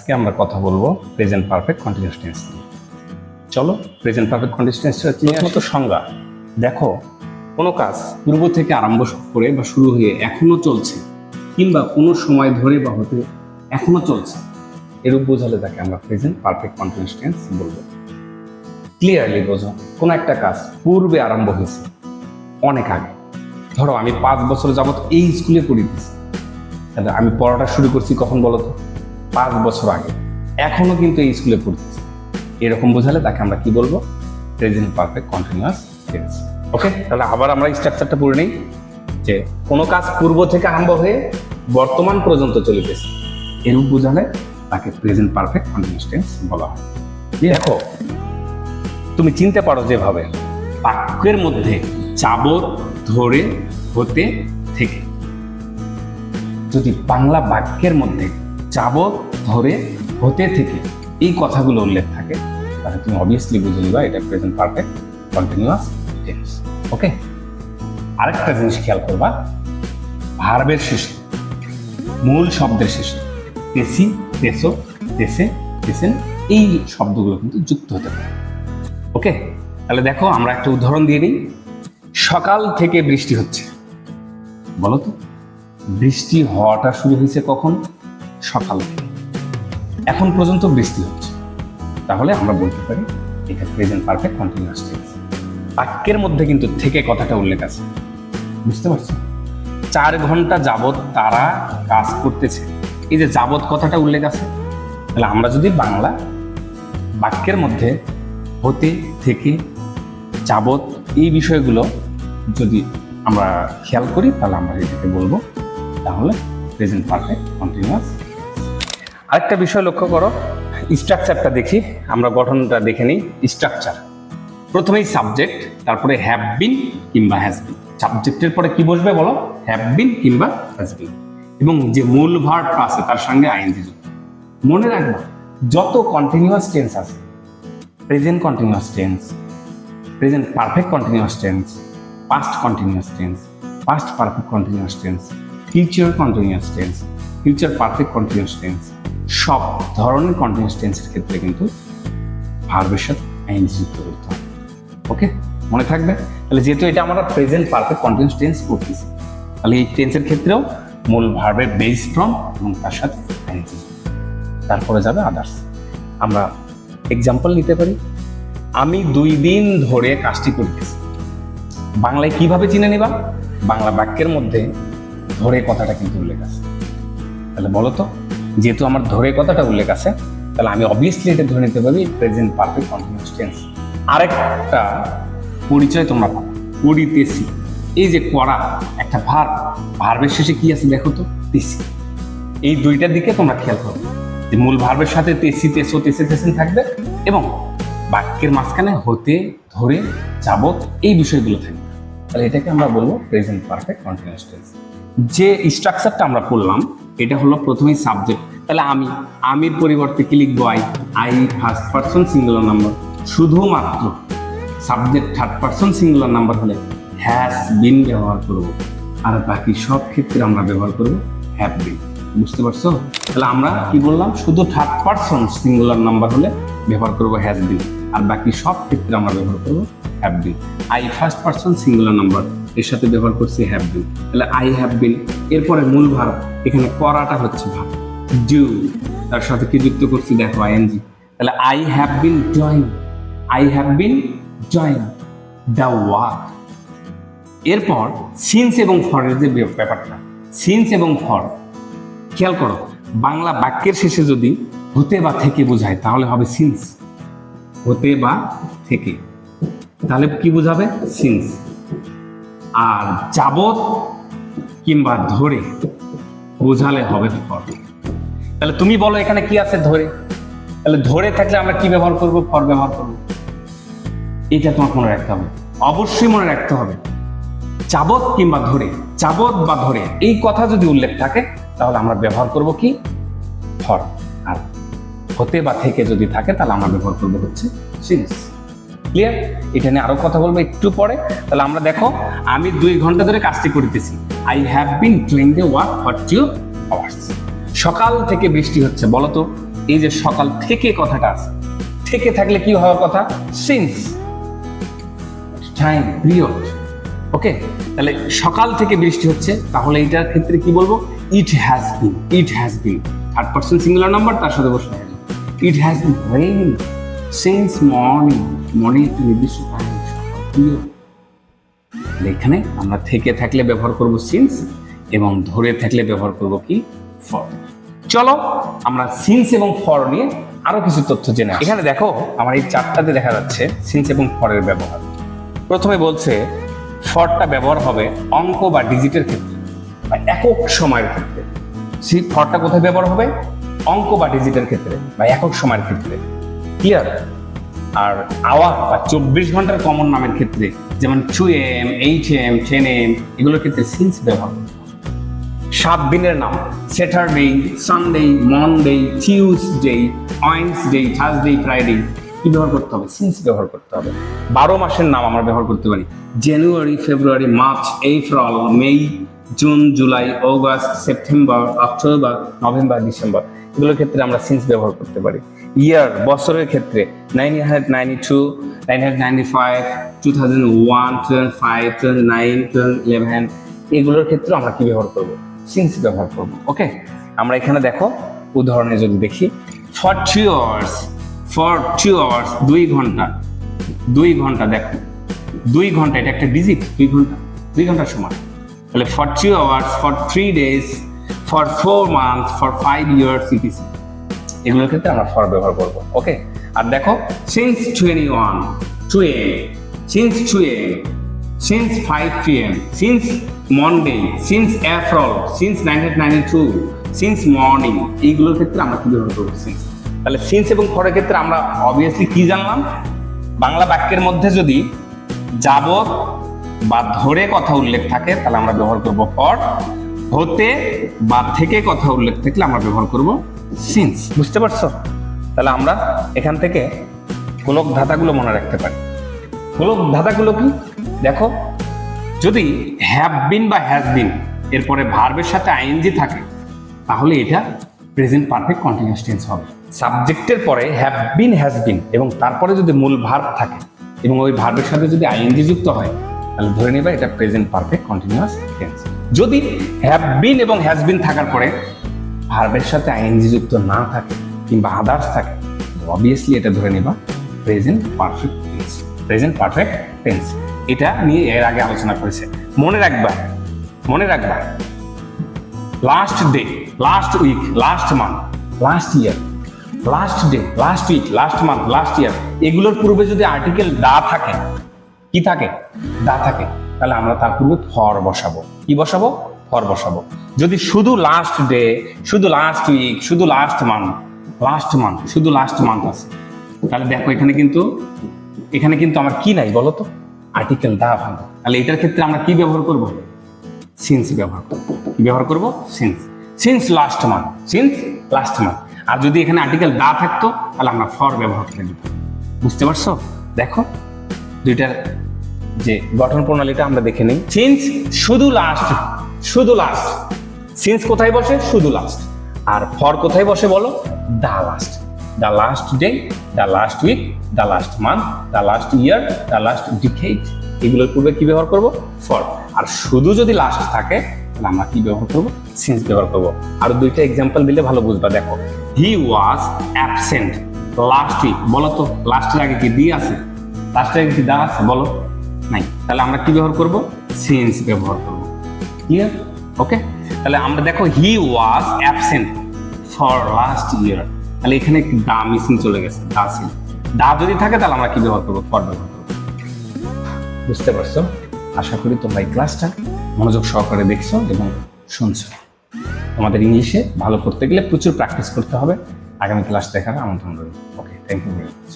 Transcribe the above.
আজকে আমরা কথা বলব প্রেজেন্ট পারফেক্ট কন্টিনিউয়াস টেন্স নিয়ে। চলো প্রেজেন্ট পারফেক্ট কন্টিনিউয়াস টেন্সের প্রথমত সংজ্ঞা। দেখো কোনো কাজ পূর্ব থেকে আরম্ভ করে বা শুরু হয়ে এখনও চলছে কিংবা কোনো সময় ধরে বা হতে এখনও চলছে এরূপ বোঝালে তাকে আমরা প্রেজেন্ট পারফেক্ট কন্টিনিউয়াস টেন্স বলব। ক্লিয়ারলি বোঝো কোনো একটা কাজ পূর্বে আরম্ভ হয়েছে অনেক আগে। ধরো আমি পাঁচ বছর যাবত এই স্কুলে পড়িতেছি। তাহলে আমি পড়াটা শুরু করছি কখন বলো তো? পাঁচ বছর আগে। এখনও কিন্তু এই স্কুলে পড়তেছি। এরকম বোঝালে তাকে আমরা কি বলব? Present perfect continuous tense okay তাহলে আবার আমরা স্ট্রাকচারটা পড়ে নিই যে কোনো কাজ পূর্ব থেকে আরম্ভ হয়ে বর্তমান পর্যন্ত চলিতেছে। এরূপ বোঝালে তাকে প্রেজেন্ট পারফেক্ট কন্টিনিউয়াস টেন্স বলা হয়। দেখো, তুমি চিনতে পারো যেভাবে বাক্যের মধ্যে চাবত ধরে হতে থেকে। যদি বাংলা বাক্যের মধ্যে চাবত ধরে হতে থেকে এই কথাগুলো উল্লেখ থাকে, তাহলে তুমি অবভিয়াসলি বুঝে নিবা এটা present perfect continuous tense okay আরেকটা জিনিস খেয়াল করবা ভার্বের শেষে মূল শব্দের শেষে তেসি তেসো তেসে তেসেন এই শব্দগুলো কিন্তু যুক্ত হতে পারে ওকে তাহলে দেখো আমরা একটা উদাহরণ দিয়ে নিই, সকাল থেকে বৃষ্টি হচ্ছে, বলো তো, বৃষ্টি হওয়াটা শুরু হয়েছে কখন? সকাল। থেকে এখন পর্যন্ত বৃষ্টি হচ্ছে। তাহলে আমরা বলতে পারি এটা প্রেজেন্ট পারফেক্ট কন্টিনিউয়াস টেন্স বাক্যের মধ্যে কিন্তু থেকে কথাটা উল্লেখ আছে। বুঝতে পারছ চার ঘণ্টা যাবত তারা কাজ করতেছে। এই যে যাবত কথাটা উল্লেখ আছে, তাহলে আমরা যদি বাংলা বাক্যের মধ্যে হতে থেকে যাবত এই বিষয়গুলো যদি আমরা খেয়াল করি, তাহলে আমরা এটাকে বলব, তাহলে প্রেজেন্ট পারফেক্ট কন্টিনিউয়াস আরেকটা বিষয় লক্ষ্য করো। স্ট্রাকচারটা দেখি, আমরা গঠনটা দেখে নিই। স্ট্রাকচার প্রথমেই সাবজেক্ট তারপরে হ্যাভ বিন কিংবা হ্যাজ বিন সাবজেক্টের পরে কি বসবে বলো? হ্যাভ বিন কিংবা হ্যাজ বিন এবং যে মূল ভার্বটা আছে, তার সঙ্গে আইএনজি যুক্ত মনে রাখবা, যত কন্টিনিউয়াস টেন্স আছে present continuous tense present perfect continuous tense past continuous tense past perfect continuous tense future continuous tense future perfect continuous tense সব ধরনের কন্টিনিউয়াস টেন্সের ক্ষেত্রে কিন্তু ভার্বের সাথে আইএনজি যুক্ত করতে হবে। ওকে মনে থাকবে? তাহলে যেহেতু এটা আমরা প্রেজেন্ট পারফেক্ট কন্টিনিউয়াস টেন্স করতেছি, তাহলে এই টেন্সের ক্ষেত্রেও মূল ভার্বের বেস ফ্রম এবং তার সাথে আইএনজি তারপরে যাবে আদার্স আমরা এক্সাম্পল নিতে পারি। আমি দুই দিন ধরে কাজটি করতেছি। বাংলায় কীভাবে চিনে নিবা? বাংলা বাক্যের মধ্যে ধরে কথাটা কিন্তু উল্লেখ আছে। তাহলে বলো তো যেহেতু আমার ধরে কথাটা উল্লেখ আছে, তাহলে আমি অবভিয়াসলি এটা ধরে নিতে পারি প্রেজেন্ট পারফেক্ট কন্টিনিউয়াস টেন্স আরেকটা পরিচয় তোমরা পাবো পড়িতেছি এই যে করা একটা ভার, ভার্বের শেষে কি আছে দেখো তো? তেসি এই দুইটার দিকে তোমরা খেয়াল করো, যে মূল ভার্বের সাথে তেসি তেসো তেসে তেসেন থাকবে এবং বাক্যের মাঝখানে হতে, ধরে যাবত এই বিষয়গুলো থাকবে। তাহলে এটাকে আমরা বলব প্রেজেন্ট পারফেক্ট কন্টিনিউয়াস টেন্স যে স্ট্রাকচারটা আমরা পড়লাম এটা হলো প্রথমেই সাবজেক্ট তাহলে আমি আমির পরিবর্তে কি লিখব? I I first person singular number শুধুমাত্র subject third person singular number হলে হ্যাজ বিন ব্যবহার করব। আর বাকি সব ক্ষেত্রে আমরা ব্যবহার করব হ্যাভ বিন বুঝতে পারছ? তাহলে আমরা কি বললাম? শুধু থার্ড পার্সন সিঙ্গুলার নাম্বার হলে ব্যবহার করব হ্যাজ বিন আর বাকি সব ক্ষেত্রে আমরা ব্যবহার করব have been I first person singular number এর সাথে ব্যবহার করছি হ্যাভ বিন তাহলে আই হ্যাভ বিন এরপরে মূল ভার, এখানে করাটা হচ্ছে ভার ডিউ তার সাথে কি যুক্ত করছি? দেখো আইএনজি তাহলে I have been join I have been join the work এরপর সিন্স এবং ফরের যে ব্যাপারটা সিন্স এবং ফর খেয়াল করো, বাংলা বাক্যের শেষে যদি হতে বা থেকে বোঝায়, তাহলে হবে সিন্স হতে বা থেকে। তাহলে কি বোঝাবে? সিন্স আর যাবত কিংবা ধরে বোঝালে হবে ফর তাহলে তুমি বলো এখানে কি আছে ধরে? তাহলে ধরে থাকলে আমরা কি ব্যবহার করব ফর ব্যবহার করব? এটা তোমার মনে রাখতে হবে। অবশ্যই মনে রাখতে হবে। যাবত কিংবা ধরে যাবত বা ধরে, এই কথা যদি উল্লেখ থাকে, তাহলে আমরা ব্যবহার করব কি? ফর আর হতে বা থেকে যদি থাকে, তাহলে আমরা ব্যবহার করব হচ্ছে সিন্স ক্লিয়ার এটা নিয়ে আরও কথা বলব একটু পরে। তাহলে আমরা দেখো, আমি দুই ঘণ্টা ধরে কাজটি করিতেছি। I have been doing the work for two hours সকাল থেকে বৃষ্টি হচ্ছে বলতো এই যে সকাল থেকে কথাটা আছে। থেকে থাকলে কি হওয়ার কথা? সিন্স টাইম পিরিয়ড ওকে তাহলে সকাল থেকে বৃষ্টি হচ্ছে, তাহলে এটার ক্ষেত্রে কি বলব? It has been it has been third person singular number তার সাথে বসে it has been rain since morning morning একটা নির্দিষ্ট সকাল এখানে আমরা থেকে থাকলে ব্যবহার করব সিন্স এবং ধরে থাকলে ব্যবহার করব কি ফর। চলো আমরা সিন্স এবং ফর নিয়ে আরও কিছু তথ্য জেনে এখানে দেখো আমার এই চারটাতে দেখা যাচ্ছে সিন্স এবং ফরের ব্যবহার। প্রথমে বলছে ফরটা ব্যবহার হবে অঙ্ক বা ডিজিটের ক্ষেত্রে বা একক সময়ের ক্ষেত্রে। সেই ফরটা কোথায় ব্যবহার হবে? অঙ্ক বা ডিজিটের ক্ষেত্রে বা একক সময়ের ক্ষেত্রে। ক্লিয়ার আর আওয়ার বা চব্বিশ ঘণ্টার কমন নামের ক্ষেত্রে, যেমন two M eight M ten M এগুলোর ক্ষেত্রে সিন্স ব্যবহার সাত দিনের নাম Saturday Sunday Monday Tuesday Wednesday Thursday Friday কি ব্যবহার করতে হবে? সিন্স ব্যবহার করতে হবে। বারো মাসের নাম আমরা ব্যবহার করতে পারি। January February March April May June July August September October November December এগুলোর ক্ষেত্রে আমরা সিন্স ব্যবহার করতে পারি। ইয়ার বছরের ক্ষেত্রে nine hundred ninety two nine hundred ninety five two thousand one two thousand five nine এগুলোর ক্ষেত্রে আমরা কি ব্যবহার করব? সিন্স ব্যবহার করব ওকে আমরা এখানে দেখো, উদাহরণে যদি দেখি for two hours for two hours দুই ঘণ্টা দুই ঘণ্টা দেখো, দুই ঘণ্টা, এটা একটা ডিজিট দুই ঘণ্টা, দুই ঘণ্টার সময় তাহলে for two hours for three days for four month for five years etc এগুলোর ক্ষেত্রে আমরা ফর ব্যবহার করব ওকে আর দেখো since twenty one two AM since two AM since five P M since Monday since April since nineteen ninety two since morning এইগুলোর ক্ষেত্রে আমরা কি ব্যবহার করব সিন্স তাহলে সিন্স এবং ফরের ক্ষেত্রে আমরা অবভিয়াসলি কি জানলাম? বাংলা বাক্যের মধ্যে যদি যাবত বা ধরে কথা উল্লেখ থাকে তাহলে আমরা ব্যবহার করব ফর হতে বা থেকে কথা উল্লেখ থাকলে আমরা ব্যবহার করব সিন্স বুঝতে পারছ? তাহলে আমরা এখান থেকে গোলক ধাঁধাগুলো মনে রাখতে পারি। গোলক ধাঁধাগুলো কি? দেখো, যদি হ্যাভ বিন বা হ্যাজ বিন এরপরে ভার্বের সাথে আইএনজি থাকে, তাহলে এটা প্রেজেন্ট পারফেক্ট কন্টিনিউয়াস টেন্স হবে। সাবজেক্টের পরে হ্যাভ বিন হ্যাজ বিন এবং তারপরে যদি মূল ভার্ব থাকে, এবং ওই ভার্বের সাথে যদি আইএনজি যুক্ত হয়, তাহলে ধরে নেবা এটা প্রেজেন্ট পারফেক্ট কন্টিনিউয়াস টেন্স যদি হ্যাভ বিন এবং হ্যাজ বিন থাকার পরে ভার্বের সাথে আইএনজি যুক্ত না থাকে কিংবা আদার্স থাকে অবভিয়াসলি এটা ধরে নেবা present perfect tense present perfect tense এটা নিয়ে এর আগে আলোচনা করেছে। মনে রাখবা মনে রাখবা last day last week last month last year last day last week last month last year এগুলোর পূর্বে যদি আর্টিকেল দা থাকে, কি থাকে? দা থাকে। তাহলে আমরা তার পূর্বে ফর বসাবো। কি বসাবো? ফর বসাবো। যদি শুধু লাস্ট ডে শুধু লাস্ট উইক শুধু লাস্ট মান্থ লাস্ট মান্থ শুধু লাস্ট মান্থ আছে, তাহলে দেখো এখানে কিন্তু এখানে কিন্তু আমার কি নাই বলো তো? আর্টিকেল দা ভালো তাহলে এটার ক্ষেত্রে আমরা কি ব্যবহার করব? সিন্স ব্যবহার করব। কি ব্যবহার করব? Since since last month since last month আর যদি এখানে আর্টিকেল দা থাকতো, তাহলে আমরা ফর ব্যবহার করে দিতাম বুঝতে পারছ? দেখো, দুইটার যে গঠন প্রণালীটা আমরা দেখে নিই। সিন্স শুধু লাস্ট শুধু লাস্ট সিন্স কোথায় বসে? শুধু লাস্ট আর ফর কোথায় বসে বলো? The last the last day the last week the last month the last year the last decade এগুলোর পূর্বে কি ব্যবহার করব? ফর আর শুধু যদি লাস্ট থাকে, তাহলে আমরা কি ব্যবহার করব? সিন্স ব্যবহার করব। আর দুইটা এক্সাম্পল দিলে ভালো বুঝবা। দেখো he was absent last week বলো তো লাস্টের আগে কি দি আছে? লাস্টের আগে কি দা আছে? বলো। নাই। তাহলে আমরা কি ব্যবহার করব? সিন্স ব্যবহার করব। ক্লিয়ার ওকে তাহলে আমরা দেখো he was absent for last year তাহলে এখানে দা মিসিং চলে গেছে দা ছিল। দা যদি থাকে, তাহলে আমরা কি ব্যবহার করব? ফর ব্যবহার করব। বুঝতে পারছ? আশা করি তোমরা এই ক্লাসটা মনোযোগ সহকারে দেখছ এবং শুনছো। তোমাদের ইংলিশে ভালো করতে গেলে প্রচুর প্র্যাকটিস করতে হবে। আগামী ক্লাস দেখার আমন্ত্রণ রইল। Okay thank you very much